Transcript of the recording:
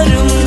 yarım